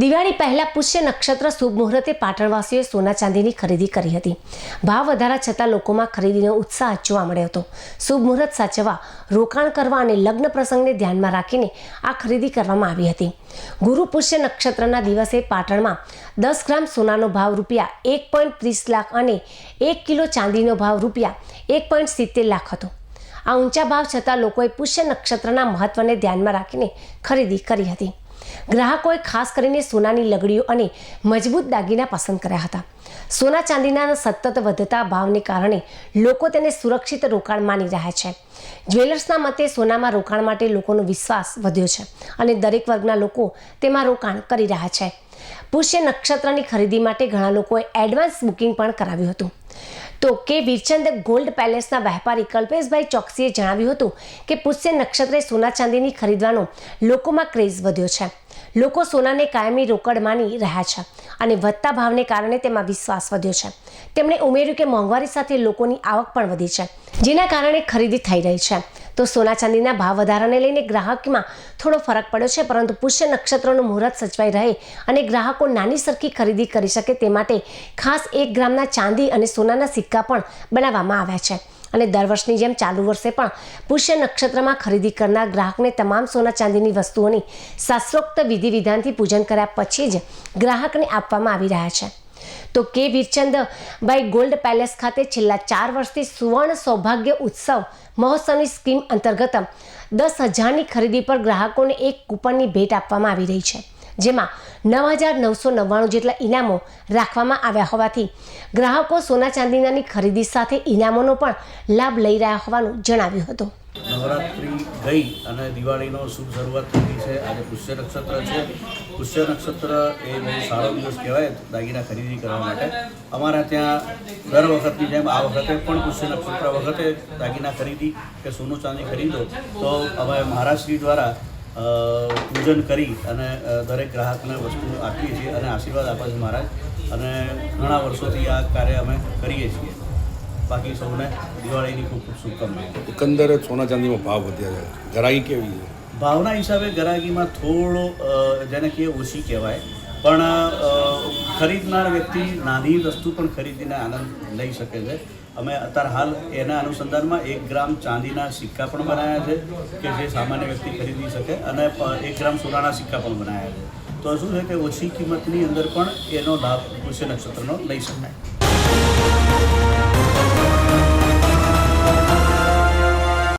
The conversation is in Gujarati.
દિવાળી પહેલા પુષ્ય નક્ષત્ર શુભ મુહૂર્તે પાટણવાસીઓએ સોના ચાંદીની ખરીદી કરી હતી. ભાવ વધારા છતાં લોકોમાં ખરીદીનો ઉત્સાહ જોવા મળ્યો હતો. શુભ મુહૂર્ત સાચવવા, રોકાણ કરવા અને લગ્ન પ્રસંગને ધ્યાનમાં રાખીને આ ખરીદી કરવામાં આવી હતી. ગુરુ પુષ્ય નક્ષત્રના દિવસે પાટણમાં દસ ગ્રામ સોનાનો ભાવ રૂપિયા એક પોઈન્ટ ત્રીસ લાખ અને એક કિલો ચાંદીનો ભાવ રૂપિયા એક પોઈન્ટ સિત્તેર લાખ હતો. આ ઊંચા ભાવ છતાં લોકોએ પુષ્ય નક્ષત્રના મહત્વને ધ્યાનમાં રાખીને ખરીદી કરી હતી. ગ્રાહકોએ ખાસ કરીને સોનાની લગડીઓ અને મજબૂત દાગીના પસંદ કર્યા હતા. સોના ચાંદીના સતત વધતા ભાવને કારણે લોકો તેને સુરક્ષિત રોકાણ માની રહ્યા છે. જ્વેલર્સના મતે સોનામાં રોકાણ માટે લોકોનો વિશ્વાસ વધ્યો છે અને દરેક વર્ગના લોકો તેમાં રોકાણ કરી રહ્યા છે. પુષ્ય નક્ષત્રની ખરીદી માટે ઘણા લોકોએ એડવાન્સ બુકિંગ પણ કરાવ્યું હતું. તો કે વીરચંદ ગોલ્ડ પેલેસના વેપારી કલ્પેશભાઈ ચોકસીએ જણાવ્યું હતું કે પુષ્ય નક્ષત્રે સોના ચાંદીની ખરીદવાનો લોકોમાં ક્રેઝ વધ્યો છે. લોકો સોનાને કાયમી રોકડ માની રહ્યા છે અને વધતા ભાવને કારણે તેમાં વિશ્વાસ વધ્યો છે. તેમણે ઉમેર્યું કે મોંઘવારી સાથે લોકોની આવક પણ વધી છે, જેના કારણે ખરીદી થઈ રહી છે. તો સોના ચાંદીના ભાવ વધારાને લઈને ગ્રાહકમાં થોડો ફરક પડ્યો છે, પરંતુ પુષ્ય નક્ષત્રનું મુહૂર્ત સચવાઈ રહે અને ગ્રાહકો નાની સરખી ખરીદી કરી શકે તે માટે ખાસ એક ગ્રામના ચાંદી અને સોનાના સિક્કા પણ બનાવવામાં આવ્યા છે. અને દર વર્ષની જેમ ચાલુ વર્ષે પણ પુષ્ય નક્ષત્રમાં ખરીદી કરનાર ગ્રાહકને તમામ સોના ચાંદીની વસ્તુઓની શાસ્ત્રોક્ત વિધિ વિધાનથી પૂજન કર્યા પછી જ ગ્રાહકને આપવામાં આવી રહ્યા છે. તો કે વીરચંદભાઈ ગોલ્ડ પેલેસ ખાતે છેલ્લા ચાર વર્ષથી સુવર્ણ સૌભાગ્ય ઉત્સવ મહોત્સવની સ્કીમ અંતર્ગત દસ હજારની ખરીદી પર ગ્રાહકોને એક કૂપનની ભેટ આપવામાં આવી રહી છે, જેમાં નવ હજાર નવસો નવ્વાણું જેટલા ઇનામો રાખવામાં આવ્યા હોવાથી ગ્રાહકો સોના ચાંદીનાની ખરીદી સાથે ઇનામોનો પણ લાભ લઈ રહ્યા હોવાનું જણાવ્યું હતું. નવરાત્રિ ગઈ અને દિવાળીનો શુભ શરૂઆત થઈ છે. આજે પુષ્ય નક્ષત્ર છે. પુષ્ય નક્ષત્ર એ બહુ સારો દિવસ કહેવાય દાગીના ખરીદી કરવા માટે. અમારા ત્યાં દર વખતની જેમ આ વખતે પણ પુષ્ય નક્ષત્ર વખતે દાગીના ખરીદી કે સોનું ચાંદી ખરીદો તો અમે મહારાજશ્રી દ્વારા પૂજન કરી અને દરેક ગ્રાહકને વસ્તુ આપીએ છીએ અને આશીર્વાદ આપે છે મહારાજ. અને ઘણા વર્ષોથી આ કાર્ય અમે કરીએ છીએ. બાકી સૌને દિવાળીની ખૂબ ખૂબ શુભકામનાઓ. એકંદરે સોના ચાંદીમાં ભાવ વધ્યા છે. ગરાગી કેવી છે? ભાવના હિસાબે ગરાગીમાં થોડો જેને કહીએ ઓછી કહેવાય. પણ ખરીદનાર વ્યક્તિ નાની વસ્તુ પણ ખરીદીને આનંદ લઈ શકે છે. અમે અત્યારે હાલ એના અનુસંધાનમાં એક ગ્રામ ચાંદીના સિક્કા પણ બનાવ્યા છે કે જે સામાન્ય વ્યક્તિ ખરીદી શકે અને એક ગ્રામ સોનાના સિક્કા પણ બનાવ્યા છે. તો શું છે કે ઓછી કિંમતની અંદર પણ એનો લાભ પુષ્ય નક્ષત્રનો લઈ શકાય.